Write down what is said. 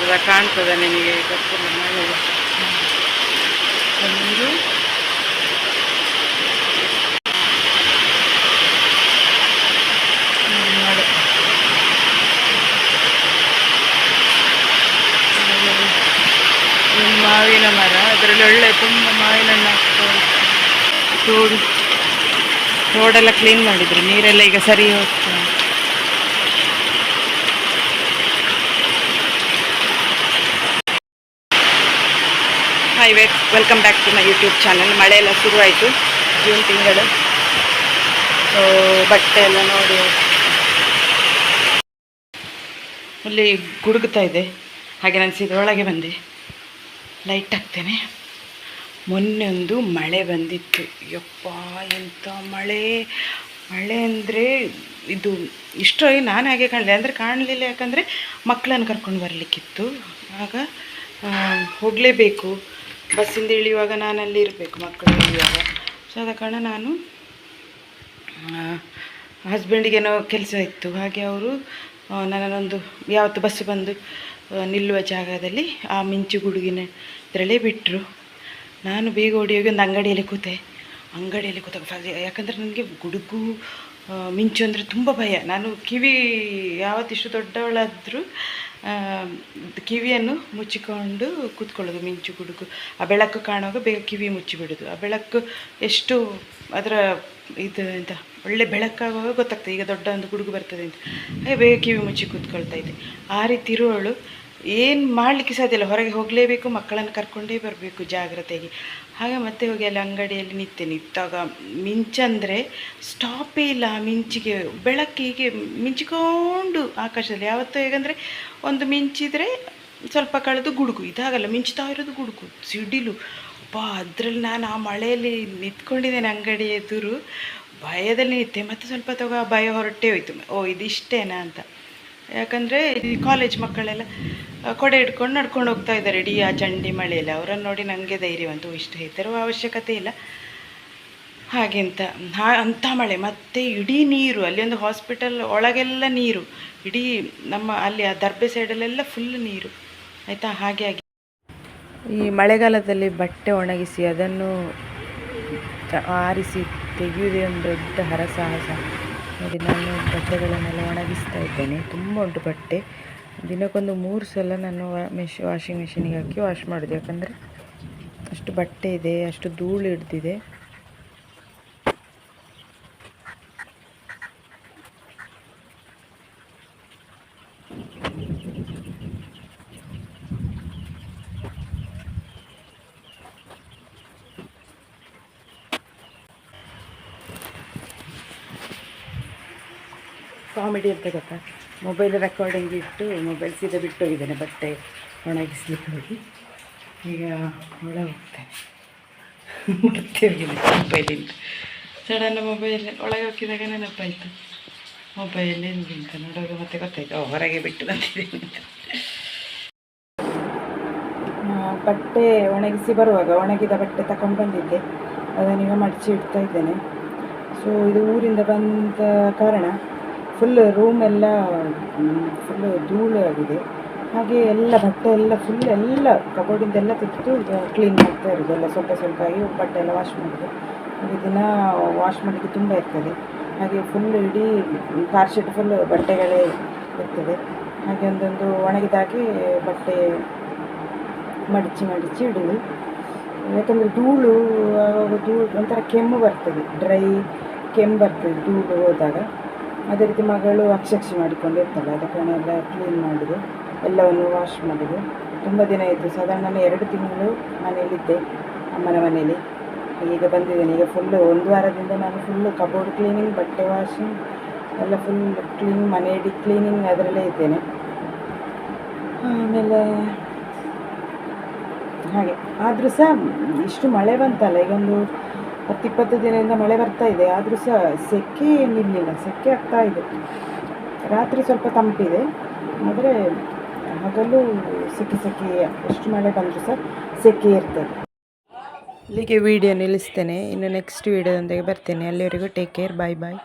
ಆಗ್ತದ ಕಾಣ್ತದೆ ನಿಮಗೆ ಗೊತ್ತಿಲ್ಲ ಮಳೆ ನೀರು ಮಾವಿನ ಮರ ಅದರಲ್ಲಿ ಒಳ್ಳೆ ತುಂಬ ಮಾವಿನ ಹಣ್ಣು ಉಂಟು. ರೋಡೆಲ್ಲ ಕ್ಲೀನ್ ಮಾಡಿದ್ರು ನೀರೆಲ್ಲ ಈಗ ಸರಿ ಹೋಗ್ತಾ ಉಂಟು. Hi wait welcome back to my YouTube channel ಮಳೆ ಎಲ್ಲ ಶುರುವಾಯಿತು ಜೂನ್ ತಿಂಗಳು. ಸೊ ಬಟ್ಟೆ ಎಲ್ಲ ನೋಡಿ. ಅಲ್ಲಿ ಗುಡುಗುತ್ತಾ ಇದೆ. ಹಾಗೆ ನಾನು ಸೀದಾ ಒಳಗೆ ಬಂದೆ. ಲೈಟ್ ಹಾಕ್ತೇನೆ. ಮೊನ್ನೆ ಒಂದು ಮಳೆ ಬಂದಿತ್ತು. ಯಪ್ಪ ಎಂಥ ಮಳೆ. ಮಳೆ ಅಂದರೆ ಇದು ಇಷ್ಟು ನಾನು ಹಾಗೆ ಕಾಣಲಿಲ್ಲ. ಅಂದರೆ ಕಾಣಲಿಲ್ಲ ಯಾಕಂದರೆ ಮಕ್ಕಳನ್ನು ಕರ್ಕೊಂಡು ಬರಲಿಕ್ಕಿತ್ತು. ಆಗ ಹೋಗಲೇಬೇಕು. ಬಸ್ಸಿಂದ ಇಳಿಯುವಾಗ ನಾನು ಅಲ್ಲಿ ಇರಬೇಕು, ಮಕ್ಕಳು ಇಳಿಯುವಾಗ. ಸೊ ಆದ ಕಾರಣ ನಾನು ಹಸ್ಬೆಂಡಿಗೇನೋ ಕೆಲಸ ಇತ್ತು. ಹಾಗೆ ಅವರು ನನ್ನನ್ನೊಂದು, ಯಾವತ್ತು ಬಸ್ ಬಂದು ನಿಲ್ಲುವ ಜಾಗದಲ್ಲಿ ಆ ಮಿಂಚು ಗುಡುಗಿನ ಇದರಲ್ಲೇ ಬಿಟ್ಟರು ನಾನು ಬೇಗ ಓಡಿ ಹೋಗಿ ಒಂದು ಅಂಗಡಿಯಲ್ಲಿ ಕೂತೆ. ಅಂಗಡಿಯಲ್ಲಿ ಕೂತ ಯಾಕಂದರೆ ನನಗೆ ಗುಡುಗು ಮಿಂಚು ಅಂದರೆ ತುಂಬ ಭಯ. ನಾನು ಕಿವಿ ಯಾವತ್ತಿಷ್ಟು ದೊಡ್ಡವಳಾದರೂ ಕಿವಿಯನ್ನು ಮುಚ್ಚಿಕೊಂಡು ಕೂತ್ಕೊಳ್ಳೋದು, ಮಿಂಚು ಗುಡುಗು. ಆ ಬೆಳಕು ಕಾಣುವಾಗ ಬೇಗ ಕಿವಿ ಮುಚ್ಚಿಬಿಡೋದು. ಆ ಬೆಳಕು ಎಷ್ಟು ಅದರ ಇದು ಎಂತ, ಒಳ್ಳೆ ಬೆಳಕಾಗುವಾಗ ಗೊತ್ತಾಗ್ತದೆ. ಈಗ ದೊಡ್ಡ ಒಂದು ಗುಡುಗು ಬರ್ತದೆ ಅಂತ. ಬೇಗ ಕಿವಿ ಮುಚ್ಚಿ ಕೂತ್ಕೊಳ್ತಾ ಇದ್ದೆ. ಆ ರೀತಿ ಇರುವವಳು ಏನು ಮಾಡಲಿಕ್ಕೆ ಸಾಧ್ಯ ಇಲ್ಲ. ಹೊರಗೆ ಹೋಗಲೇಬೇಕು, ಮಕ್ಕಳನ್ನು ಕರ್ಕೊಂಡೇ ಬರಬೇಕು ಜಾಗ್ರತೆಗೆ. ಹಾಗೆ ಮತ್ತೆ ಹೋಗಿ ಅಲ್ಲಿ ಅಂಗಡಿಯಲ್ಲಿ ನಿಂತೆ ನಿಂತಾಗ ಮಿಂಚಂದರೆ ಸ್ಟಾಪೇ ಇಲ್ಲ ಮಿಂಚಿಗೆ. ಬೆಳಕಿಗೆ ಮಿಂಚಿಕೊಂಡು ಆಕಾಶದಲ್ಲಿ. ಯಾವತ್ತೂ ಹೇಗಂದರೆ ಒಂದು ಮಿಂಚಿದರೆ ಸ್ವಲ್ಪ ಕಳೆದು ಗುಡುಗು. ಇದಾಗಲ್ಲ, ಮಿಂಚ್ತಾ ಇರೋದು ಗುಡುಗು, ಸಿಡಿಲು. ಅಪ್ಪ ಅದರಲ್ಲಿ ನಾನು ಆ ಮಳೆಯಲ್ಲಿ ನಿಂತ್ಕೊಂಡಿದ್ದೇನೆ ಅಂಗಡಿ ಎದುರು. ಭಯದಲ್ಲಿ ನಿಂತೆ ಮತ್ತೆ ಸ್ವಲ್ಪ ತಗೋ ಭಯ ಹೊರಟೇ ಹೋಯ್ತು. ಓ, ಇದಿಷ್ಟೇನಾ ಅಂತ. ಯಾಕಂದರೆ ಈ ಕಾಲೇಜ್ ಮಕ್ಕಳೆಲ್ಲ ಕೊಡೆ ಹಿಡ್ಕೊಂಡು ನಡ್ಕೊಂಡು ಹೋಗ್ತಾ ಇದ್ದಾರೆ. ಇಡೀ ಆ ಚಂಡಿ ಮಳೆಯಲ್ಲಿ. ಅವರನ್ನು ನೋಡಿ ನನಗೆ ಧೈರ್ಯವಂತು ಇಷ್ಟು ಹೆದರುವ ಅವಶ್ಯಕತೆ ಇಲ್ಲ. ಹಾಗೆಂತ ಅಂಥ ಮಳೆ. ಮತ್ತು ಇಡೀ ನೀರು, ಅಲ್ಲಿ ಒಂದು ಹಾಸ್ಪಿಟಲ್ ಒಳಗೆಲ್ಲ ನೀರು. ಇಡೀ ನಮ್ಮ ಅಲ್ಲಿ ಆ ದರ್ಬೆ ಸೈಡಲ್ಲೆಲ್ಲ ಫುಲ್ ನೀರು. ಆಯಿತಾ? ಹಾಗೆ ಆಗಿ. ಈ ಮಳೆಗಾಲದಲ್ಲಿ ಬಟ್ಟೆ ಒಣಗಿಸಿ ಅದನ್ನು ಆರಿಸಿ ತೆಗೆಯುವುದೇ ಒಂದು ದೊಡ್ಡ ಹರಸಾಹಸ. ನೋಡಿ, ನಾನು ಬಟ್ಟೆಗಳನ್ನೆಲ್ಲ ಒಣಗಿಸ್ತಾ ಇದ್ದೇನೆ. ತುಂಬ ಉಂಟು ಬಟ್ಟೆ. ದಿನಕ್ಕೊಂದು ಮೂರು ಸಲ ನಾನು ಮೆಷ್, ವಾಷಿಂಗ್ ಮೆಷಿನಿಗೆ ಹಾಕಿ ವಾಶ್ ಮಾಡೋದು. ಯಾಕಂದರೆ ಅಷ್ಟು ಬಟ್ಟೆ ಇದೆ, ಅಷ್ಟು ಧೂಳು ಹಿಡ್ದಿದೆ. ಕಾಮಿಡಿ ಅಂತ ಗೊತ್ತಾ? ಮೊಬೈಲ್ ರೆಕಾರ್ಡಿಂಗ್ ಇಟ್ಟು ಮೊಬೈಲ್ ಸೀದಾ ಬಿಟ್ಟು ಹೋಗಿದ್ದೇನೆ ಬಟ್ಟೆ ಒಣಗಿಸ್ಲಿಕ್ಕೆ ಹೋಗಿ ಈಗ ಒಳಗೆ ಹೋಗ್ತೇನೆ ಹೋಗಿದೆ ಮೊಬೈಲಿಂದ ಸಡನ್ ಮೊಬೈಲ್ ಒಳಗೆ ಹೋಗಿದಾಗ ನೆನಪಾಯಿತು ಮೊಬೈಲ್ ಏನಿಂತ ನೋಡುವಾಗ ಮತ್ತೆ ಗೊತ್ತಾಯ್ತು. ಹೊರಗೆ ಬಿಟ್ಟು ಬಂದಿದ್ದೀನಿ ಬಟ್ಟೆ ಒಣಗಿಸಿ ಬರುವಾಗ, ಒಣಗಿದ ಬಟ್ಟೆ ತಗೊಂಡು ಬಂದಿದ್ದೆ. ಅದನ್ನೀಗ ಮಡಚಿ ಇಡ್ತಾ ಇದ್ದೇನೆ. ಸೊ ಇದು ಊರಿಂದ ಬಂದ ಕಾರಣ ಫುಲ್ ರೂಮ್ ಎಲ್ಲ ಫುಲ್ ಧೂಳು ಆಗಿದೆ ಹಾಗೆ ಎಲ್ಲ ಬಟ್ಟೆ ಎಲ್ಲ ಫುಲ್ ಎಲ್ಲ ಕಬೋರ್ಡಿಂದೆಲ್ಲ ತೆಗೆದು ಕ್ಲೀನ್ ಮಾಡ್ತಾ ಇರೋದು. ಎಲ್ಲ ಸ್ವಲ್ಪ ಸ್ವಲ್ಪ ಆಗಿ ಬಟ್ಟೆ ಎಲ್ಲ ವಾಶ್ ಮಾಡಿದೆ ಹಾಗೆ ದಿನ ವಾಶ್ ಮಾಡಲಿಕ್ಕೆ ತುಂಬ ಇರ್ತದೆ. ಹಾಗೆ ಫುಲ್ ಇಡೀ ಕಾರ್ ಶೀಟ್ ಫುಲ್ ಬಟ್ಟೆಗಳೇ ಇರ್ತದೆ. ಹಾಗೆ ಒಂದೊಂದು ಒಣಗಿದಾಗೆ ಬಟ್ಟೆ ಮಡಚಿ ಮಡಚಿ ಇಡೋದು ಯಾಕಂದರೆ ಧೂಳು ಧೂಳು ಒಂಥರ ಕೆಮ್ಮು ಬರ್ತದೆ. ಡ್ರೈ ಕೆಮ್ಮು ಬರ್ತದೆ ಧೂಳು ಹೋದಾಗ. ಅದೇ ರೀತಿ ಮಗಳು ಅಕ್ಷಕ್ಷಿ ಮಾಡಿಕೊಂಡು ಇರ್ತಾಳೆ. ಕ್ಲೀನ್ ಮಾಡಿದೆ. ಎಲ್ಲವನ್ನು ವಾಶ್ ಮಾಡಿದೆ. ತುಂಬ ದಿನ ಇತ್ತು ಸಾಧಾರಣ ನಾನು ಎರಡು ತಿಂಗಳು ಮನೆಯಲ್ಲಿದ್ದೆ ಅಮ್ಮನ ಮನೆಯಲ್ಲಿ. ಈಗ ಬಂದಿದ್ದೇನೆ. ಈಗ ಫುಲ್ಲು ಒಂದು ವಾರದಿಂದ ನಾನು ಫುಲ್ಲು ಕಬೋರ್ಡ್ ಕ್ಲೀನಿಂಗ್ ಬಟ್ಟೆ ವಾಷಿಂಗ್ ಎಲ್ಲ ಫುಲ್ ಕ್ಲೀನಿಂಗ್ ಮನೆ ಡಿ ಕ್ಲೀನಿಂಗ್ ಅದರಲ್ಲೇ ಇದ್ದೇನೆ. ಆಮೇಲೆ ಹಾಗೆ. ಆದರೂ ಸಹ ಇಷ್ಟು ಮಳೆ ಬಂತಲ್ಲ, ಈಗ ಒಂದು ಹತ್ತು ಇಪ್ಪತ್ತು ದಿನದಿಂದ ಮಳೆ ಬರ್ತಾ ಇದೆ. ಆದರೂ ಸಹ ಸೆಕೆ ಏನಿರಲಿಲ್ಲ. ಸೆಕೆ ಆಗ್ತಾ ಇದೆ. ರಾತ್ರಿ ಸ್ವಲ್ಪ ತಂಪಿದೆ. ಆದರೆ ಹಗಲು ಸೆಕೆ ಸೆಕೆ ಎಷ್ಟು ಮಳೆ ಬಂದರೂ ಸಹ ಸೆಕೆ ಇರ್ತದೆ. ಇಲ್ಲಿಗೆ ವಿಡಿಯೋ ನಿಲ್ಲಿಸ್ತೇನೆ. ಇನ್ನು ನೆಕ್ಸ್ಟ್ ವಿಡಿಯೋದೊಂದಿಗೆ ಬರ್ತೇನೆ. ಅಲ್ಲಿವರೆಗೂ ಟೇಕ್ ಕೇರ್ ಬಾಯ್ ಬಾಯ್